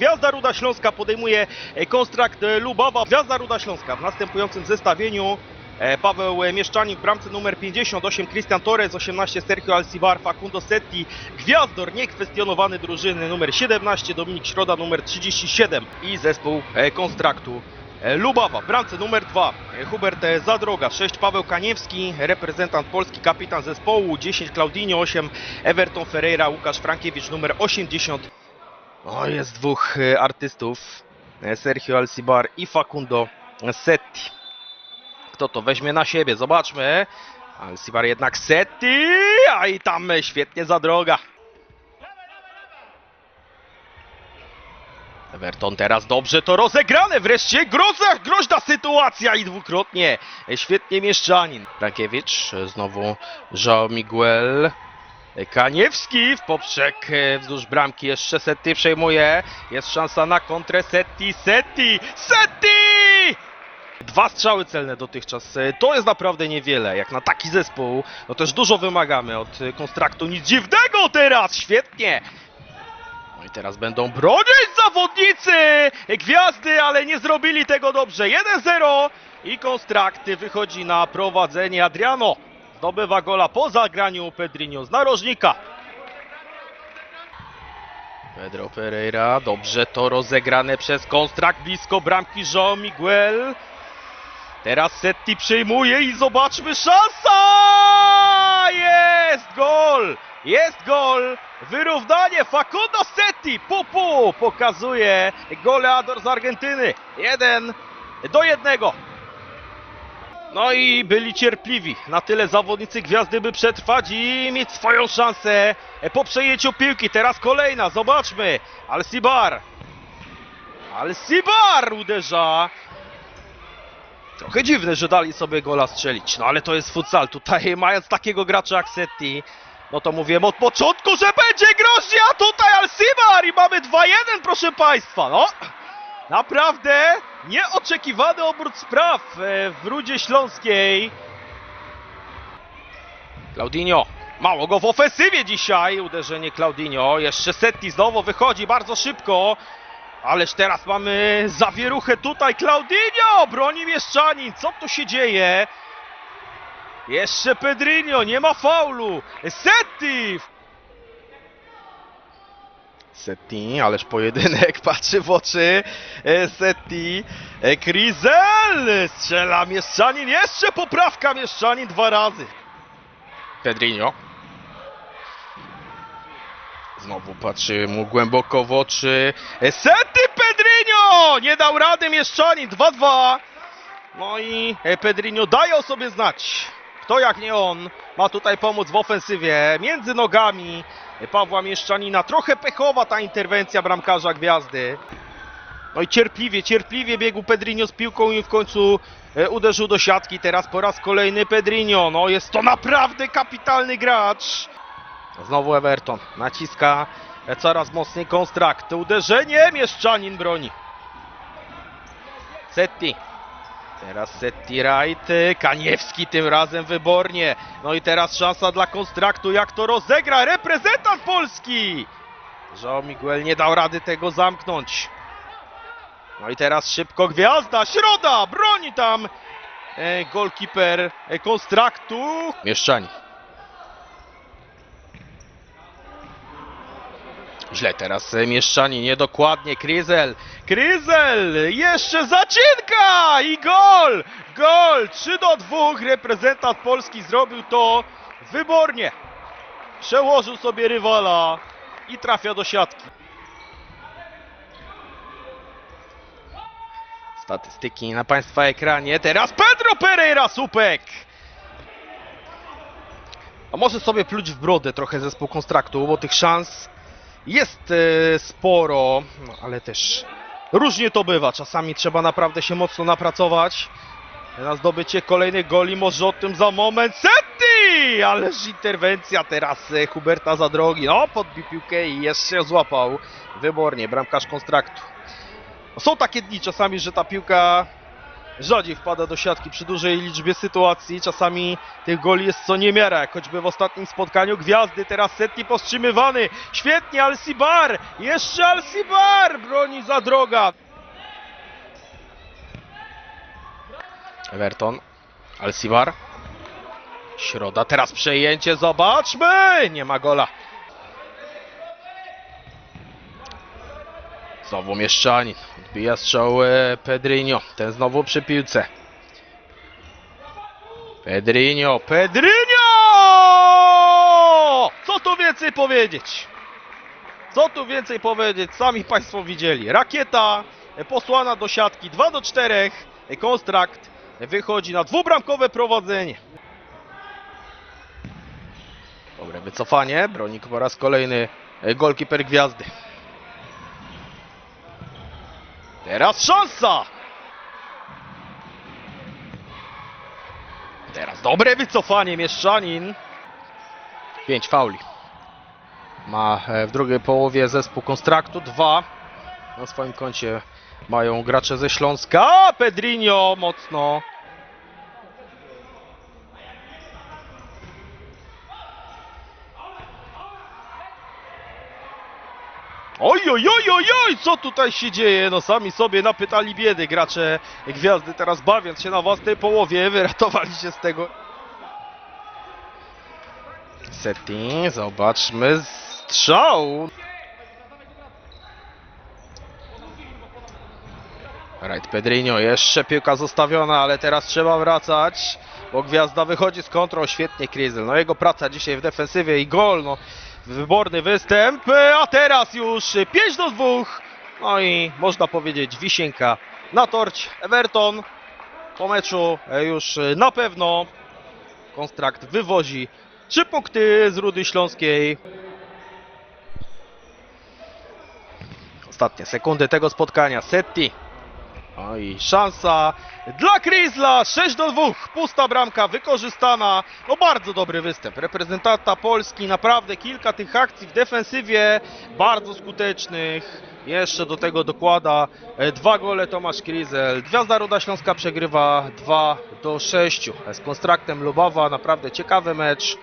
Gwiazda Ruda Śląska podejmuje e, kontrakt e, Lubawa. Gwiazda Ruda Śląska w następującym zestawieniu e, Paweł Mieszczanin w bramce numer 58, Christian Torres, 18 Sergio Alcibar, Facundo Setti, Gwiazdor niekwestionowany drużyny numer 17, Dominik Środa numer 37 i zespół kontraktu Lubawa w bramce numer 2 Hubert Zadroga, 6 Paweł Kaniewski, reprezentant Polski, kapitan zespołu, 10 Claudinho, 8 Everton Ferreira, Łukasz Frankiewicz numer 80. O, jest dwóch e, artystów, e, Sergio Alcibar i Facundo Setti. Kto to weźmie na siebie? Zobaczmy. Alcibar jednak Setti, a i tam e, świetnie Zadroga. Everton teraz dobrze to rozegrane, wreszcie groza, groźna sytuacja i dwukrotnie świetnie Mieszczanin. Frankiewicz, e, znowu João Miguel, Kaniewski w poprzek e, wzdłuż bramki, jeszcze Setti przejmuje, jest szansa na kontrę Setti, Setti, Setti! Dwa strzały celne dotychczas, e, to jest naprawdę niewiele, jak na taki zespół, no też dużo wymagamy od e, konstraktu, nic dziwnego teraz, świetnie! No i teraz będą bronić zawodnicy gwiazdy, ale nie zrobili tego dobrze. 1-0 i konstrakty wychodzi na prowadzenie. Adriano zdobywa gola po zagraniu Pedrinho z narożnika. Pedro Pereira, dobrze to rozegrane przez konstrakt blisko bramki João Miguel. Teraz Setti przyjmuje i zobaczmy szansa! Jest gol! Jest gol! Wyrównanie Facundo Setti! Pupu pokazuje goleador z Argentyny. Jeden do jednego. No i byli cierpliwi. Na tyle zawodnicy gwiazdy, by przetrwać i mieć swoją szansę po przejęciu piłki. Teraz kolejna, zobaczmy. Alcibar. Alcibar uderza. Trochę dziwne, że dali sobie gola strzelić, no ale to jest futsal. Tutaj mając takiego gracza jak Setti, no to mówiłem od początku, że będzie groźnie, a tutaj Alcibar i mamy 2-1, proszę Państwa, no. Naprawdę nieoczekiwany obrót spraw e, w Rudzie Śląskiej. Claudinho, mało go w ofensywie dzisiaj, uderzenie Claudinho, jeszcze Setti znowu wychodzi bardzo szybko. Ależ teraz mamy zawieruchę tutaj. Claudinho broni Mieszczanin. Co tu się dzieje? Jeszcze Pedrinho, nie ma faulu. Setti! Setti, ależ pojedynek, patrzy w oczy. E, Setti. E, Krizel! Strzela Mieszczanin. Jeszcze poprawka Mieszczanin dwa razy. Pedrinho. Znowu patrzy mu głęboko w oczy. Sety Pedrinho! Nie dał rady Mieszczanin, 2-2. No i Pedrinho daje o sobie znać. Kto jak nie on ma tutaj pomóc w ofensywie. Między nogami Pawła Mieszczanina. Trochę pechowa ta interwencja bramkarza Gwiazdy. No i cierpliwie, cierpliwie biegł Pedrinho z piłką i w końcu e, uderzył do siatki. Teraz po raz kolejny Pedrinho. No jest to naprawdę kapitalny gracz. Znowu Everton naciska e, coraz mocniej konstrakt. Uderzenie, Mieszczanin broni. Setti. Teraz Setti right, e, Kaniewski tym razem wybornie. No i teraz szansa dla konstraktu, jak to rozegra reprezentant Polski. João Miguel nie dał rady tego zamknąć. No i teraz szybko gwiazda, środa, broni tam e, golkiper e, konstraktu. Mieszczanin. Źle teraz e, Mieszczani, niedokładnie, Kryzel, Kryzel, jeszcze zacinka i gol, gol, 3 do 2, reprezentant Polski zrobił to wybornie, przełożył sobie rywala i trafia do siatki. Statystyki na Państwa ekranie, teraz Pedro Pereira, słupek! A może sobie pluć w brodę trochę zespół konstraktu, bo tych szans jest e, sporo, ale też różnie to bywa. Czasami trzeba naprawdę się mocno napracować. Na zdobycie kolejnych goli może o tym za moment. Setti! Ależ interwencja teraz e, Huberta za drogi. No, podbił piłkę i jeszcze złapał. Wybornie, bramkarz konstraktu. Są takie dni czasami, że ta piłka rzadziej wpada do siatki przy dużej liczbie sytuacji. Czasami tych goli jest co niemiara, choćby w ostatnim spotkaniu. Gwiazdy, teraz Setni powstrzymywany. Świetnie, Alcibar! Jeszcze Alcibar! Broni za droga. Everton, Alcibar. Środa, teraz przejęcie, zobaczmy! Nie ma gola. Znowu Mieszczanin. Odbija strzał e, Pedrinho. Ten znowu przy piłce. Pedrinho, Pedrinho! Co tu więcej powiedzieć? Co tu więcej powiedzieć? Sami Państwo widzieli. Rakieta e, posłana do siatki. 2 do 4. E, Kontrakt e, wychodzi na dwubramkowe prowadzenie. Dobre wycofanie. Bronik po raz kolejny golkiper gwiazdy. Teraz szansa! Teraz dobre wycofanie Mieszczanin. 5 fauli. Ma e, w drugiej połowie zespół Konstraktu. Dwa na swoim koncie mają gracze ze Śląska. Pedrinho mocno. Oj, oj, oj, oj, oj, co tutaj się dzieje? No sami sobie napytali biedy gracze Gwiazdy, teraz bawiąc się na własnej połowie, wyratowali się z tego. Setting, zobaczmy, strzał. Right, Pedrinho, jeszcze piłka zostawiona, ale teraz trzeba wracać, bo Gwiazda wychodzi z kontrą, świetnie Krizel, no jego praca dzisiaj w defensywie i gol, no wyborny występ, e, a teraz już 5 do 2, no i można powiedzieć wisienka na torcie. Everton po meczu e, już na pewno kontrakt wywozi 3 punkty z Rudy Śląskiej. Ostatnie sekundy tego spotkania, Setti. No i szansa dla Krizla, 6 do 2, pusta bramka wykorzystana, no bardzo dobry występ. Reprezentanta Polski, naprawdę kilka tych akcji w defensywie bardzo skutecznych, jeszcze do tego dokłada e, dwa gole Tomasz Krizel, Gwiazda Ruda Śląska przegrywa 2 do 6 z konstraktem Lubawa, naprawdę ciekawy mecz,